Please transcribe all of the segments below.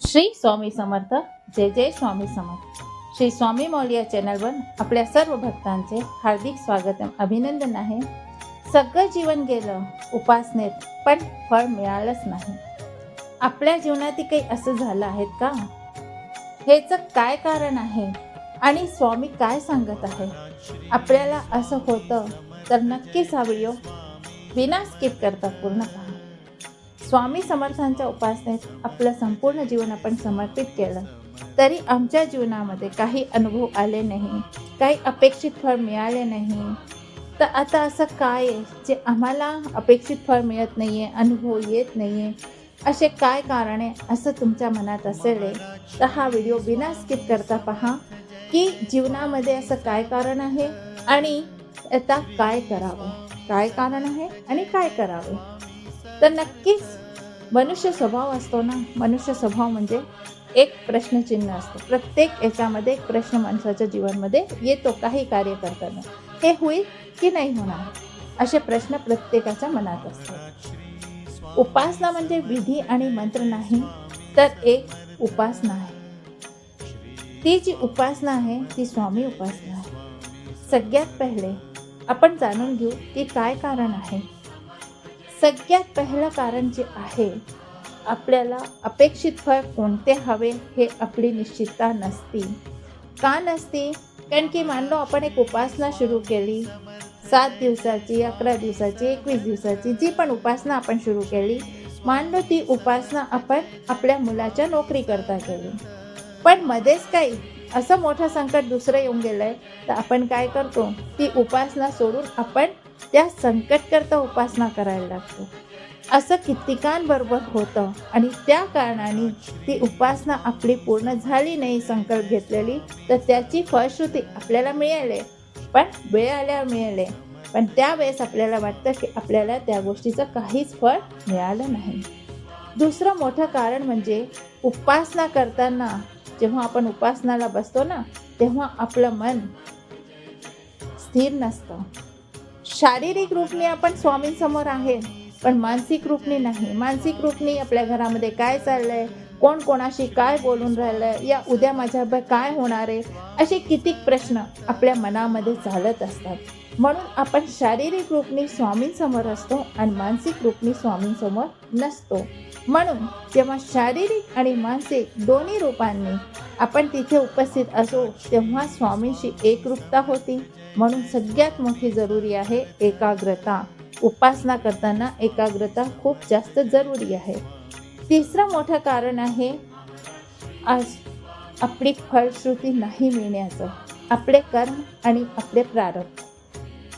श्री स्वामी समर्थ जय जय स्वामी समर्थ. श्री स्वामी मौली चॅनलवर आपल्या सर्व भक्तांचे हार्दिक स्वागत अभिनंदन आहे. सगळं जीवन गेलं उपासनेत पण फळ मिळालंच नाही. आपल्या जीवनातही काही असं झालं आहेत का? हेचं काय कारण आहे? आणि स्वामी काय सांगत आहे? आपल्याला असं होतं तर नक्कीच हा व्हिडिओ विना स्किप करता पूर्ण पहा. स्वामी समर्थांच्या उपासनेत आपलं संपूर्ण जीवन आपण समर्पित केलं. तरी आमच्या जीवनामध्ये काही अनुभव आले नाही काही अपेक्षित फळ मिळाले नाही. तर आता असं काय आहे जे आम्हाला अपेक्षित फळ मिळत नाही आहे अनुभव येत नाही आहे असे काय कारण आहे असं तुमच्या मनात असेल आहे, तर हा व्हिडिओ बिना स्किप करता पहा की जीवनामध्ये असं काय कारण आहे आणि आता काय करावं? काय कारण आहे आणि काय करावे? तर नक्कीच मनुष्य स्वभाव असतो ना मनुष्य स्वभाव म्हणजे एक प्रश्नचिन्ह असतं. प्रत्येक याच्यामध्ये एक प्रश्न माणसाच्या जीवनमध्ये येतो काही कार्य करताना. हे होईल की नाही होणार? असे प्रश्न प्रत्येकाच्या मनात असतात. उपासना म्हणजे विधी आणि मंत्र नाही तर एक उपासना आहे. ती जी उपासना आहे ती स्वामी उपासना आहे. सगळ्यात पहिले आपण जाणून घेऊ की काय कारण आहे. सगळ्यात पहिलं कारण जे आहे आपल्याला अपेक्षित फळ कोणते हवे हे आपली निश्चितता नसती. का नसती? कारण की मानलो आपण एक उपासना सुरू केली. सात दिवसाची अकरा दिवसाची एकवीस दिवसाची जी पण उपासना आपण सुरू केली मानलो ती उपासना आपण आपल्या मुलाच्या नोकरी करता केली. पण मध्येच काही असं मोठं संकट दुसरं येऊन गेलं आहे तर आपण काय करतो? ती उपासना सोडून आपण त्या संकटकरता उपासना करायला लागतो. असं कित्येकांबरोबर होतं आणि त्या कारणाने ती उपासना आपली पूर्ण झाली नाही संकल्प घेतलेली तर त्याची फळश्रुती आपल्याला मिळाले. पण वेळ आल्या मिळाले पण त्यावेळेस आपल्याला वाटतं की आपल्याला त्या गोष्टीचं काहीच फळ मिळालं नाही. दुसरं मोठं कारण म्हणजे उपासना करताना जेव्हा आपण उपासनाला बसतो ना तेव्हा आपलं मन स्थिर नसतं. शारीरिक रूपने आपण स्वामींसमोर आहे पण मानसिक रूपने नाही. मानसिक रूपने आपल्या घरामध्ये काय चाललंय? कोण कोणाशी काय बोलून राहिलंय? या उद्या माझ्या काय होणार आहे? असे कितीक प्रश्न आपल्या मनामध्ये चालत असतात. म्हणून आपण शारीरिक रूपने स्वामींसमोर असतो आणि मानसिक रूपने स्वामींसमोर नसतो. म्हणून जेव्हा शारीरिक आणि मानसिक दोन्ही रूपांनी आपण तिथे उपस्थित असो तेव्हा स्वामींशी एकरूपता होती. म्हणून सगळ्यात मोठी जरुरी आहे एकाग्रता. उपासना करताना एकाग्रता खूप जास्त जरुरी आहे. तिसरं मोठं कारण आहे आज आपली फलश्रुती नाही मिळण्याचं. आपले कर्म आणि आपले प्रारंभ.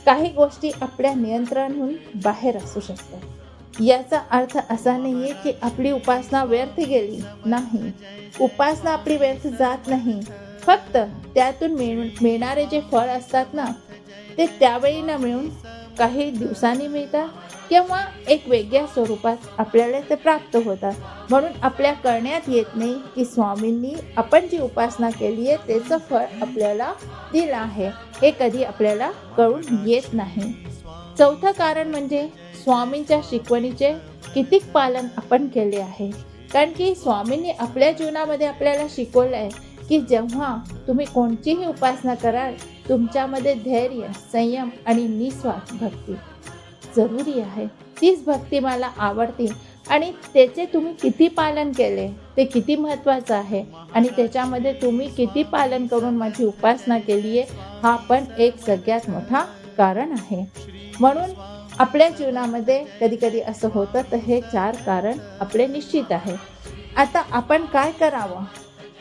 काही गोष्टी आपल्या नियंत्रणाहून बाहेर असू शकतात. याचा अर्थ असा नाही आहे की आपली उपासना व्यर्थ गेली नाही. उपासना आपली व्यर्थ जात नाही. फक्त त्यातून मिळ मिळणारे जे फळ असतात ना ते त्यावेळी न मिळून काही दिवसांनी मिळतात किंवा एक वेगळ्या स्वरूपात आपल्याला ते प्राप्त होतात. म्हणून आपल्या करण्यात येत नाही की स्वामींनी आपण जी उपासना केली आहे त्याचं फळ आपल्याला दिलं आहे. हे कधी आपल्याला कळून येत नाही. चौथं कारण म्हणजे स्वामींच्या शिकवणीचे कितीक पालन आपण केले आहे. कारण की स्वामींनी आपल्या जीवनामध्ये आपल्याला शिकवलं आहे की जेव्हा तुम्ही कोणतीही उपासना कराल तुमच्यामध्ये धैर्य संयम आणि निस्वार्थ भक्ती. जरुरी आहे. तीच भक्ती मला आवडते. आणि त्याचे तुम्ही किती पालन केले ते किती महत्त्वाचं आहे. आणि त्याच्यामध्ये तुम्ही किती पालन करून माझी उपासना केली आहे हा पण एक सगळ्यात मोठा कारण आहे. म्हणून आपल्या जीवनामध्ये कधी कधी असं होतं तर हे चार कारण आपले निश्चित आहे. आता आपण काय करावं?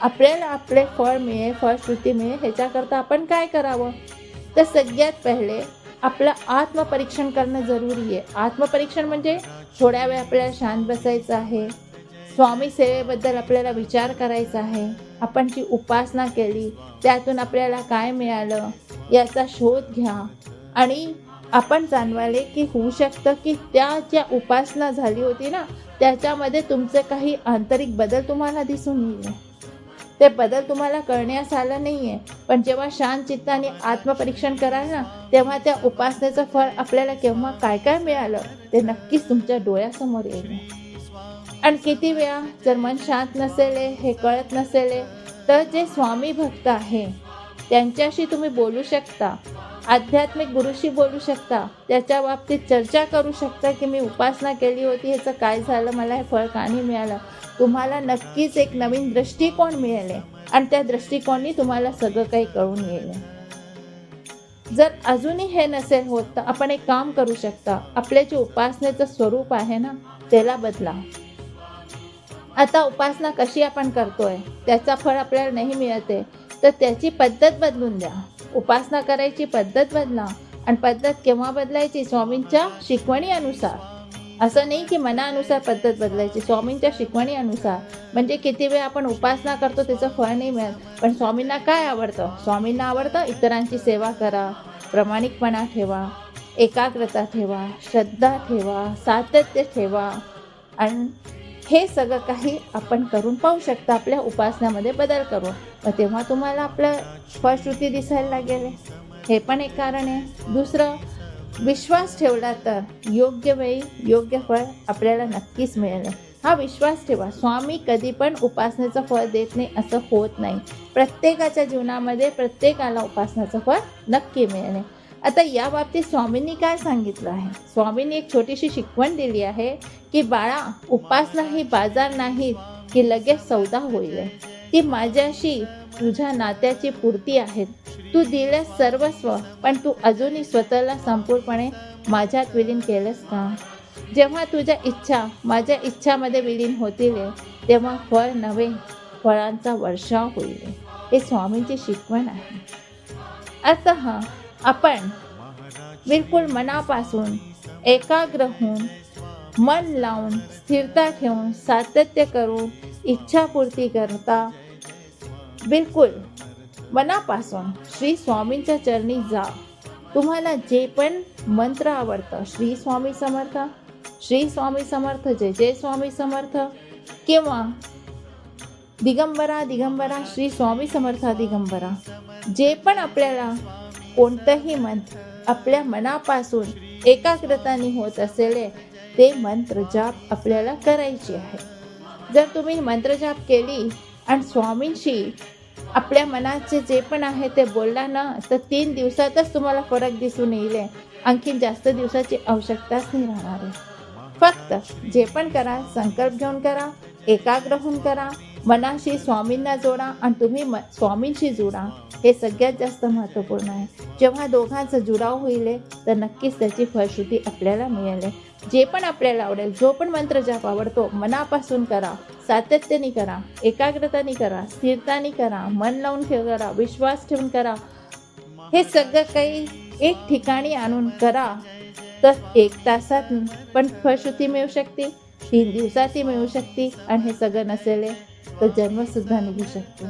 आपल्याला आपले फळ मिळे फळश्रुती मिळे ह्याच्याकरता आपण काय करावं? तर सगळ्यात पहिले आपलं आत्मपरीक्षण करणं जरुरी आहे. आत्मपरीक्षण म्हणजे थोड्या वेळ आपल्याला शांत बसायचं आहे. स्वामी सेवेबद्दल आपल्याला विचार करायचा आहे. आपण जी उपासना केली त्यातून आपल्याला काय मिळालं याचा शोध घ्या. आणि आपण जाणवाले की होऊ शकतं की त्या ज्या उपासना झाली होती ना त्याच्यामध्ये तुमचे काही आंतरिक बदल तुम्हाला दिसून येईल. ते बदल तुम्हाला कळण्यास आलं नाही आहे पण जेव्हा शांत चित्ताने आत्मपरीक्षण कराल ना तेव्हा त्या उपासनेचं फळ आपल्याला केव्हा काय काय मिळालं ते नक्कीच तुमच्या डोळ्यासमोर येईल. आणि किती वेळा जर मन शांत नसेल हे कळत नसेल तर जे स्वामी भक्त आहे त्यांच्याशी तुम्ही बोलू शकता. आध्यात्मिक गुरुशी बोलू शकता. त्याच्या बाबतीत चर्चा करू शकता की मी उपासना केली होती ह्याचं काय झालं मला हे फळ का नाही मिळालं? तुम्हाला नक्कीच एक नवीन दृष्टिकोन मिळेल. आणि त्या दृष्टिकोनी तुम्हाला सगळं काही कळून येईल. जर अजूनही हे नसेल होत तर आपण एक काम करू शकता. आपले जे उपासनेचं स्वरूप आहे ना त्याला बदला. आता उपासना कशी आपण करतोय त्याचा फळ आपल्याला नाही मिळते. तर त्याची पद्धत बदलून द्या. उपासना करायची पद्धत बदला आणि पद्धत केव्हा बदलायची? स्वामींच्या शिकवणी अनुसार असं नाही की मनानुसार पद्धत बदलायची. स्वामींच्या शिकवणी अनुसार म्हणजे किती वेळ आपण उपासना करतो त्याचं फळ नाही मिळत. पण स्वामींना काय आवडतं? स्वामींना आवडतं इतरांची सेवा करा प्रामाणिकपणा ठेवा एकाग्रता ठेवा श्रद्धा ठेवा सातत्य ठेवा. आणि हे सगळं काही आपण करून पाहू शकता आपल्या उपासनामध्ये बदल करून. मग तेव्हा तुम्हाला आपलं फळश्रुती दिसायला लागेल. हे पण एक कारण आहे. दुसरं विश्वास ठेवला तर योग्य वेळी योग्य फळ आपल्याला नक्कीच मिळेल. हा विश्वास ठेवा. स्वामी कधी पण उपासनेचं फळ देत नाही असं होत नाही. प्रत्येकाच्या जीवनामध्ये प्रत्येकाला उपासनाचं फळ नक्की मिळेल. आता या बाबतीत स्वामींनी काय सांगितलं आहे? स्वामींनी एक छोटीशी शिकवण दिली आहे की बाळा उपासना ही बाजार नाही की लगेच सौदा होईल ती माझ्याशी तुझ्या नात्याची पूर्ती आहे तू दिलं सर्वस्व पण तू अजूनही स्वतःला संपूर्णपणे माझ्यात विलीन केलंस का? जेव्हा तुझ्या इच्छा माझ्या इच्छामध्ये विलीन होतील तेव्हा फळ नव्हे फळांचा वर्षाव होईल. हे स्वामींची शिकवण आहे. आता आपण बिलकुल मनापासून एकाग्र होऊन मन लावून स्थिरता ठेवून सातत्य करून इच्छापूर्ती करता बिलकुल मनापासून श्री स्वामींच्या चरणी जा. तुम्हाला जे पण मंत्र आवडतं श्री स्वामी समर्थ श्री स्वामी समर्थ जय जय स्वामी समर्थ किंवा दिगंबरा दिगंबरा श्री स्वामी समर्थ दिगंबरा जे पण आपल्याला कोणतंही मंत्र आपल्या मनापासून एकाग्रताने होत असेल ते मंत्र जाप आपल्याला करायची आहे. जर तुम्ही मंत्रजाप केली आणि स्वामींशी आपल्या मनाचे जे पण आहे ते बोलला ना तर तीन दिवसातच तुम्हाला फरक दिसून येईल. आणखीन जास्त दिवसाची आवश्यकताच नाही राहणार. आहे फक्त जे पण करा संकल्प घेऊन करा एकाग्र होऊन करा मनाशी स्वामींना जोडा आणि तुम्ही म स्वामींशी जोडा. हे सगळ्यात जास्त महत्त्वपूर्ण आहे. जेव्हा दोघांचं जुडाव होईल तर नक्कीच त्याची फळश्रुती आपल्याला मिळेल जे पण आपल्याला आवडेल जो पण मंत्र जाप आवडतो मनापासून करा. सातत्याने करा एकाग्रताने करा स्थिरताने करा मन लावून ठेव करा विश्वास ठेवून करा. हे सगळं काही एक ठिकाणी आणून करा. तर एक तासात पण फळश्रुती मिळू शकते तीन दिवसाची मिळू शकते आणि हे सगळं नसेल तर जन्मसुद्धा निघू शकतो.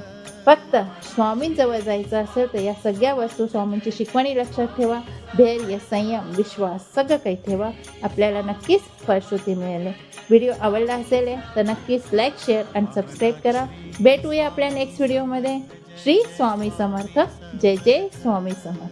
फक्त स्वामींजवळ जायचं असेल तर या सगळ्या वस्तू स्वामींची शिकवणी लक्षात ठेवा. धैर्य संयम विश्वास सगळं काही ठेवा. आपल्याला नक्कीच फळश्रुती मिळेल. व्हिडिओ आवडला असेल तर नक्कीच लाईक शेअर आणि सबस्क्राईब करा. भेटूया आपल्या नेक्स्ट व्हिडिओमध्ये. श्री स्वामी समर्थ. जय जय स्वामी समर्थ.